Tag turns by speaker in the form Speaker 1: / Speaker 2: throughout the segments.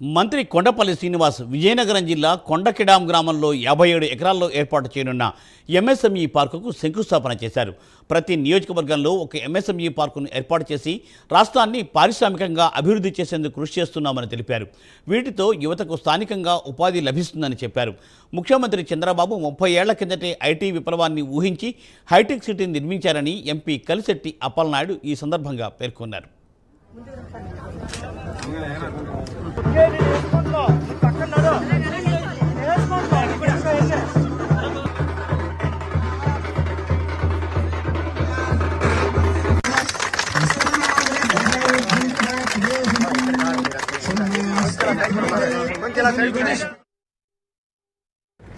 Speaker 1: మంత్రి కొండపల్లి శ్రీనివాస్ విజయనగరం జిల్లా కొండకిడాం గ్రామంలో యాభై ఏడు ఎకరాల్లో ఏర్పాటు చేయనున్న ఎంఎస్ఎంఈ పార్కుకు శంకుస్థాపన చేశారు. ప్రతి నియోజకవర్గంలో ఒక ఎంఎస్ఎంఈ పార్కును ఏర్పాటు చేసి రాష్ట్రాన్ని పారిశ్రామికంగా అభివృద్ధి చేసేందుకు కృషి చేస్తున్నామని తెలిపారు. వీటితో యువతకు స్థానికంగా ఉపాధి లభిస్తుందని చెప్పారు. ముఖ్యమంత్రి చంద్రబాబు ముప్పై ఏళ్ళ కిందటే ఐటీ విప్లవాన్ని ఊహించి హైటెక్ సిటీని నిర్మించారని ఎంపీ కలిశెట్టి అప్పలనాయుడు ఈ సందర్భంగా పేర్కొన్నారు.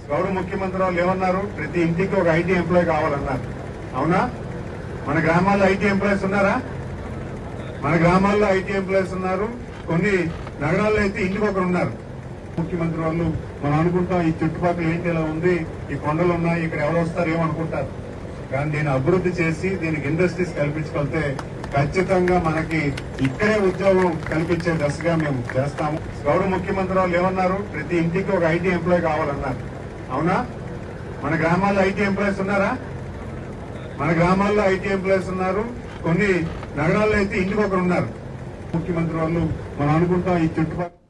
Speaker 2: గౌరవ ముఖ్యమంత్రి వాళ్ళు ఏమన్నారు ప్రతి ఇంటికి ఒక ఐటీ ఎంప్లాయ్ కావాలన్నారు. అవునా? మన గ్రామాల్లో ఐటీ ఎంప్లాయీస్ ఉన్నారా? మన గ్రామాల్లో ఐటీ ఎంప్లాయీస్ ఉన్నారు. కొన్ని నగరాల్లో అయితే ఇంటికి ఒకరు ఉన్నారు. ముఖ్యమంత్రి వాళ్ళు మనం అనుకుంటాం ఈ చుట్టుపక్కల ఏంటి ఇలా ఉంది ఈ కొండలు ఉన్నాయి ఇక్కడ ఎవరు వస్తారు ఏమనుకుంటారు? కానీ దీన్ని అభివృద్ధి చేసి దీనికి ఇండస్ట్రీస్ కల్పించుకొస్తే ఖచ్చితంగా మనకి ఇక్కడే ఉద్యోగం కల్పించే దశగా మేము చేస్తాము. గౌరవ ముఖ్యమంత్రి వాళ్ళు ఏమన్నారు? ప్రతి ఇంటికి ఒక ఐటీ ఎంప్లాయ్ కావాలన్నారు. అవునా? మన గ్రామాల్లో ఐటీ ఎంప్లాయీస్ ఉన్నారా? మన గ్రామాల్లో ఐటీ ఎంప్లాయీస్ ఉన్నారు. కొన్ని నగరాల్లో అయితే ఇంటికి ఒకరు ఉన్నారు. ముఖ్యమంత్రి వాళ్ళు మనం అనుకుంటాం ఈ చుట్టుపక్కల